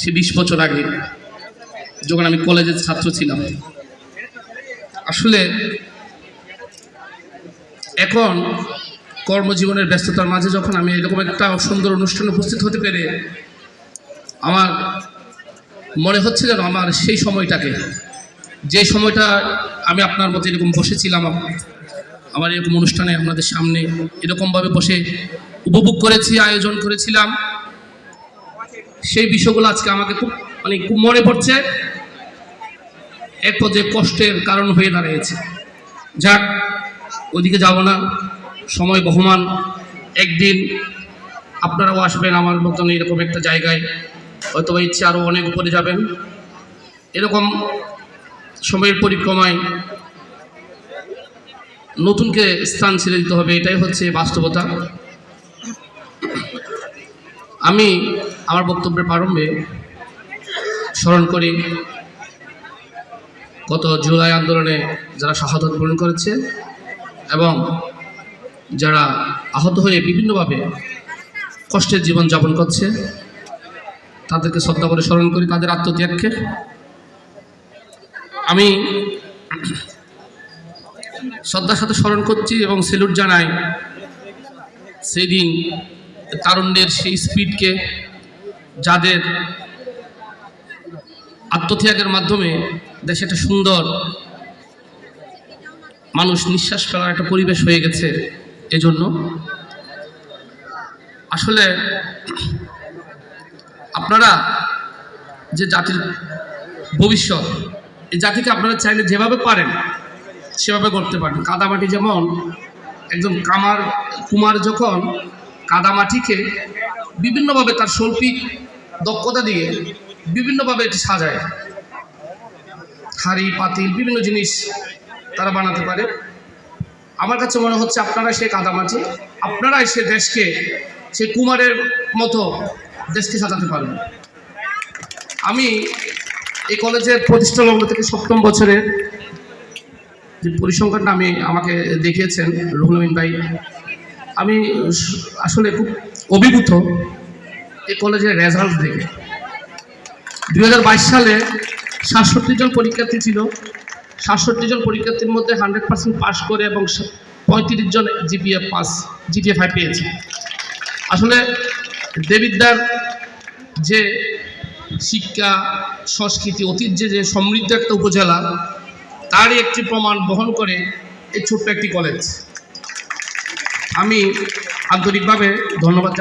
সে বিশ বছর আগে, যখন আমি কলেজের ছাত্র ছিলাম। আসলে এখন কর্মজীবনের ব্যস্ততার মাঝে যখন আমি এরকম একটা সুন্দর অনুষ্ঠানে উপস্থিত হতে পেরে, আমার মনে হচ্ছে যেন আমার সেই সময়টাকে, যে সময়টা আমি আপনার মতো এরকম বসেছিলাম, আমার এরকম অনুষ্ঠানে আপনাদের সামনে এরকমভাবে বসে উপভোগ করেছি, আয়োজন করেছিলাম। সেই বিষয়গুলো আজকে আমাকে খুব মানে খুব মনে পড়ছে। এক পর্যায়ে কষ্টের কারণ হয়ে দাঁড়িয়েছে। যাক, ওদিকে যাব না। সময় বহমান। একদিন আপনারাও আসবেন আমার মতন এরকম একটা জায়গায়। হয়তো ইচ্ছে আরও অনেক উপরে যাবেন। এরকম সময়ের পরিক্রমায় নতুনকে স্থান ছেড়ে দিতে হবে, এটাই হচ্ছে বাস্তবতা। আমি আমার বক্তব্যের প্রারম্ভে স্মরণ করি, গত জুলাই আন্দোলনে যারা শাহাদত পূরণ করেছে এবং যারা আহত হয়ে বিভিন্নভাবে কষ্টের জীবন যাপন করছে, তাদেরকে শ্রদ্ধা করে স্মরণ করি তাদের আত্মত্যাগকে। আমি শ্রদ্ধার সাথে স্মরণ করছি এবং সেলুট জানাই, সেই দিন তারুণ্যের সেই স্পিডকে যাদের আত্মত্যাগের মাধ্যমে দেশে একটা সুন্দর মানুষ নিঃশ্বাস ফেলার একটা পরিবেশ হয়ে গেছে এজন্য। আসলে আপনারা যে জাতির ভবিষ্যৎ, এই জাতিকে আপনারা চাইলে যেভাবে পারেন, সেভাবে করতে পারেন। কাদামাটি যেমন একজন কামার, কুমার যখন কাদামাটিকে বিভিন্নভাবে তার শৈল্পিক দক্ষতা দিয়ে বিভিন্নভাবে এটি সাজায়। হাড়ি, পাতিল, বিভিন্ন জিনিস তারা বানাতে পারে। আমার কাছে মনে হচ্ছে আপনারা সে কাদামাটি আপনারাই সে দেশকে সে কুমারের মতো দেশকে সাজাতে পারবেন। আমি এই কলেজের প্রতিষ্ঠা লগ্ন থেকে সপ্তম বছরের যে পরিসংখ্যানটা আমি আমাকে দেখিয়েছেন রুহুল ভাই আমি আসলে খুব অভিভূত এই কলেজের রেজাল্ট দেখে। দু হাজার বাইশ সালে সাতষট্টি জন পরীক্ষার্থী ছিল। সাতষট্টি জন পরীক্ষার্থীর মধ্যে হান্ড্রেড পার্সেন্ট পাস করে এবং পঁয়ত্রিশ জন জিপিএ পাস জিপিএ ফাইভ পেয়েছে। আসলে দেবিদ্যার যে শিক্ষা, সংস্কৃতি ঐতিহ্যে যে সমৃদ্ধ একটা উপজেলা, তারই একটি প্রমাণ বহন করে এই ছোট্ট একটি কলেজ আমি আন্তরিকভাবে ধন্যবাদ